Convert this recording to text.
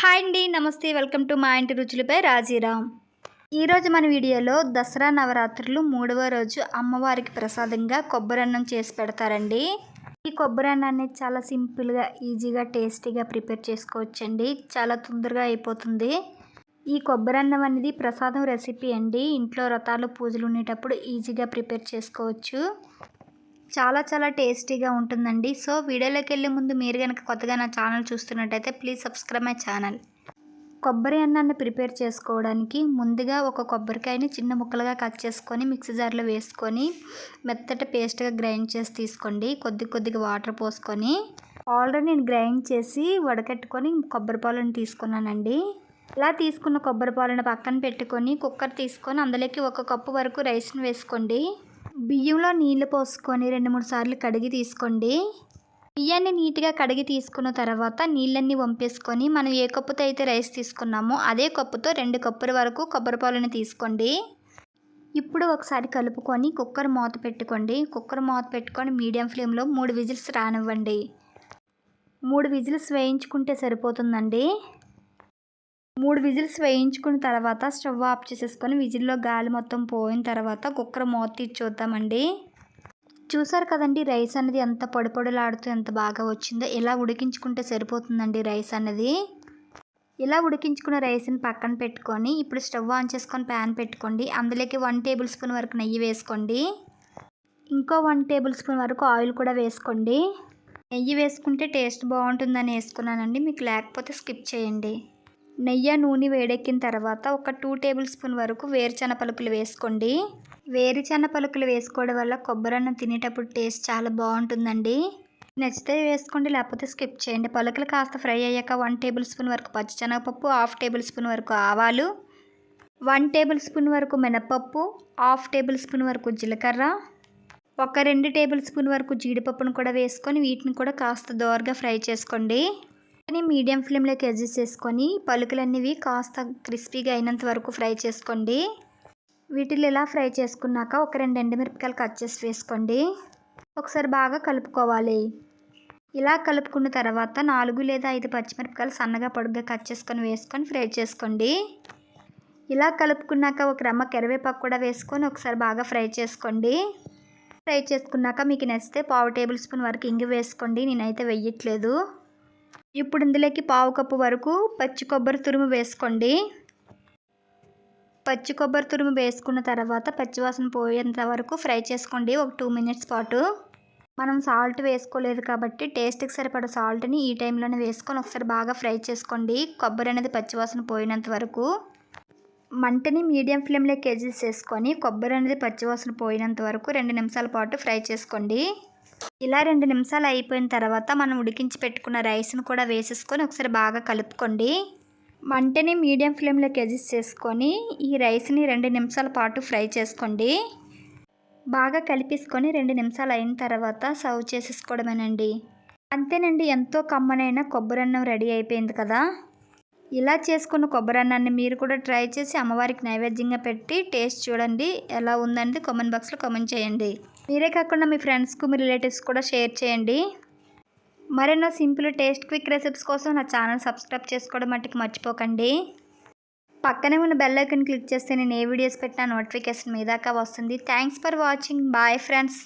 Hi అండి నమస్తే welcome to మా ఇంటి రుచులపై రాజీరామ్. ఈరోజు మన వీడియోలో దసరా నవరాత్రులు మూడవ రోజు అమ్మవారికి ప్రసాదంగా కొబ్బరి అన్నం చేసి పెడతారండి. ఈ కొబ్బరి అన్నాన్ని చాలా సింపుల్గా ఈజీగా టేస్టీగా ప్రిపేర్ చేసుకోవచ్చండి. చాలా తొందరగా అయిపోతుంది. ఈ కొబ్బరి అన్నం అనేది ప్రసాదం రెసిపీ అండి. ఇంట్లో వ్రతాలు పూజలు ఉండేటప్పుడు ఈజీగా ప్రిపేర్ చేసుకోవచ్చు. చాలా చాలా టేస్టీగా ఉంటుందండి. సో వీడియోలోకి వెళ్ళే ముందు మీరు కనుక కొత్తగా నా ఛానల్ చూస్తున్నట్టయితే ప్లీజ్ సబ్స్క్రైబ్ మై ఛానల్. కొబ్బరి అన్నాన్ని ప్రిపేర్ చేసుకోవడానికి ముందుగా ఒక కొబ్బరికాయని చిన్న ముక్కలుగా కట్ చేసుకొని మిక్సీ జార్లో వేసుకొని మెత్తటి పేస్ట్గా గ్రైండ్ చేసి తీసుకోండి. కొద్ది కొద్దిగా వాటర్ పోసుకొని ఆల్రెడీ నేను గ్రైండ్ చేసి వడకట్టుకొని కొబ్బరి పాలను తీసుకున్నానండి. ఇలా తీసుకున్న కొబ్బరి పాలను పక్కన పెట్టుకొని కుక్కర్ తీసుకొని అందులోకి ఒక కప్పు వరకు రైస్ని వేసుకోండి. బియ్యంలో నీళ్ళు పోసుకొని రెండు మూడు సార్లు కడిగి తీసుకోండి. బియ్యాన్ని నీట్గా కడిగి తీసుకున్న తర్వాత నీళ్ళన్నీ వంపేసుకొని మనం ఏ కప్పుతో అయితే రైస్ తీసుకున్నామో అదే కప్పుతో రెండు కప్పుల వరకు కొబ్బరి పాలను తీసుకోండి. ఇప్పుడు ఒకసారి కలుపుకొని కుక్కర్ మూత పెట్టుకోండి. కుక్కర్ మూత పెట్టుకొని మీడియం ఫ్లేమ్లో మూడు విజిల్స్ రానివ్వండి. మూడు విజిల్స్ వేయించుకుంటే సరిపోతుందండి. మూడు విజిల్స్ వేయించుకున్న తర్వాత స్టవ్ ఆఫ్ చేసేసుకొని విజిల్లో గాలి మొత్తం పోయిన తర్వాత కుక్కర్ మూత తీసి చూద్దామండి చూసారు కదండి రైస్ అనేది ఎంత పొడిపొడిలాడుతూ ఎంత బాగా వచ్చిందో? ఇలా ఉడికించుకుంటే సరిపోతుందండి రైస్ అనేది. ఇలా ఉడికించుకున్న రైస్ని పక్కన పెట్టుకొని ఇప్పుడు స్టవ్ ఆన్ చేసుకొని ప్యాన్ పెట్టుకోండి. అందులోకి వన్ టేబుల్ స్పూన్ వరకు నెయ్యి వేసుకోండి. ఇంకో వన్ టేబుల్ స్పూన్ వరకు ఆయిల్ కూడా వేసుకోండి. నెయ్యి వేసుకుంటే టేస్ట్ బాగుంటుందని వేసుకున్నానండి. మీకు లేకపోతే స్కిప్ చేయండి. నెయ్యి నూనె వేడెక్కిన తర్వాత ఒక టూ టేబుల్ స్పూన్ వరకు వేరుచెన పలుకులు వేసుకోండి. వేరుచెన పలుకులు వేసుకోవడం వల్ల కొబ్బరి అన్నం తినేటప్పుడు టేస్ట్ చాలా బాగుంటుందండి. నచ్చితే వేసుకోండి లేకపోతే స్కిప్ చేయండి. పలుకులు కాస్త ఫ్రై అయ్యాక వన్ టేబుల్ స్పూన్ వరకు పచ్చిశనగపప్పు హాఫ్ టేబుల్ స్పూన్ వరకు ఆవాలు వన్ టేబుల్ స్పూన్ వరకు మినపప్పు హాఫ్ టేబుల్ స్పూన్ వరకు జీలకర్ర ఒక రెండు టేబుల్ స్పూన్ వరకు జీడిపప్పును కూడా వేసుకొని వీటిని కూడా కాస్త దోరగా ఫ్రై చేసుకోండి. మీడియం ఫ్లేమ్లోకి అడ్జస్ట్ చేసుకొని పలుకులన్నవి కాస్త క్రిస్పీగా అయినంత వరకు ఫ్రై చేసుకోండి. వీటిల్లో ఇలా ఫ్రై చేసుకున్నాక ఒక రెండు ఎండుమిరపకాయలు కట్ చేసి వేసుకోండి. ఒకసారి బాగా కలుపుకోవాలి. ఇలా కలుపుకున్న తర్వాత నాలుగు లేదా ఐదు పచ్చిమిరపకాయలు సన్నగా పొడుగ్గా కట్ చేసుకొని వేసుకొని ఫ్రై చేసుకోండి. ఇలా కలుపుకున్నాక ఒక రమ్మ కరివేపాకు కూడా వేసుకొని ఒకసారి బాగా ఫ్రై చేసుకోండి. ఫ్రై చేసుకున్నాక మీకు నచ్చితే పావు టేబుల్ స్పూన్ వరకు ఇంగి వేసుకోండి. నేనైతే వెయ్యట్లేదు ఇప్పుడు ఇందులోకి పావు కప్పు వరకు పచ్చి కొబ్బరి తురుము వేసుకోండి. పచ్చి కొబ్బరి తురుము వేసుకున్న తర్వాత పచ్చివాసన పోయేంత వరకు ఫ్రై చేసుకోండి. ఒక టూ మినిట్స్ పాటు. మనం సాల్ట్ వేసుకోలేదు కాబట్టి టేస్ట్కి సరిపడ సాల్ట్ని ఈ టైంలోనే వేసుకొని ఒకసారి బాగా ఫ్రై చేసుకోండి. కొబ్బరి అనేది పచ్చివాసన పోయినంత వరకు. మంటని మీడియం ఫ్లేమ్లో కేజీస్ చేసుకొని కొబ్బరి అనేది పచ్చివాసన పోయినంత వరకు రెండు నిమిషాల పాటు ఫ్రై చేసుకోండి. ఇలా రెండు నిమిషాలు అయిపోయిన తర్వాత మనం ఉడికించి పెట్టుకున్న రైస్ను కూడా వేసేసుకొని ఒకసారి బాగా కలుపుకోండి. మంటని మీడియం ఫ్లేమ్లోకి అడ్జస్ట్ చేసుకొని ఈ రైస్ని రెండు నిమిషాల పాటు ఫ్రై చేసుకోండి. బాగా కలిపేసుకొని రెండు నిమిషాలు అయిన తర్వాత సర్వ్ చేసేసుకోవడమేనండి. అంతేనండి ఎంతో కమ్మనైన కొబ్బరి అన్నం రెడీ అయిపోయింది కదా. ఇలా చేసుకున్న కొబ్బరి అన్నాన్ని మీరు కూడా ట్రై చేసి అమ్మవారికి నైవేద్యంగా పెట్టి టేస్ట్ చూడండి ఎలా ఉందనేది కామెంట్ బాక్స్లో కామెంట్ చేయండి. మీరే కాకుండా మీ ఫ్రెండ్స్కు మీ రిలేటివ్స్ కూడా షేర్ చేయండి. మరెన్నో సింపుల్ టేస్ట్ క్విక్ రెసిపీస్ కోసం నా ఛానల్ సబ్స్క్రైబ్ చేసుకోవడం మట్టుకు మర్చిపోకండి. పక్కనే ఉన్న బెల్ ఐకన్ క్లిక్ చేస్తే నేను ఏ వీడియోస్ పెట్టినా నోటిఫికేషన్ మీ దాకా వస్తుంది. Thanks for watching. Bye friends.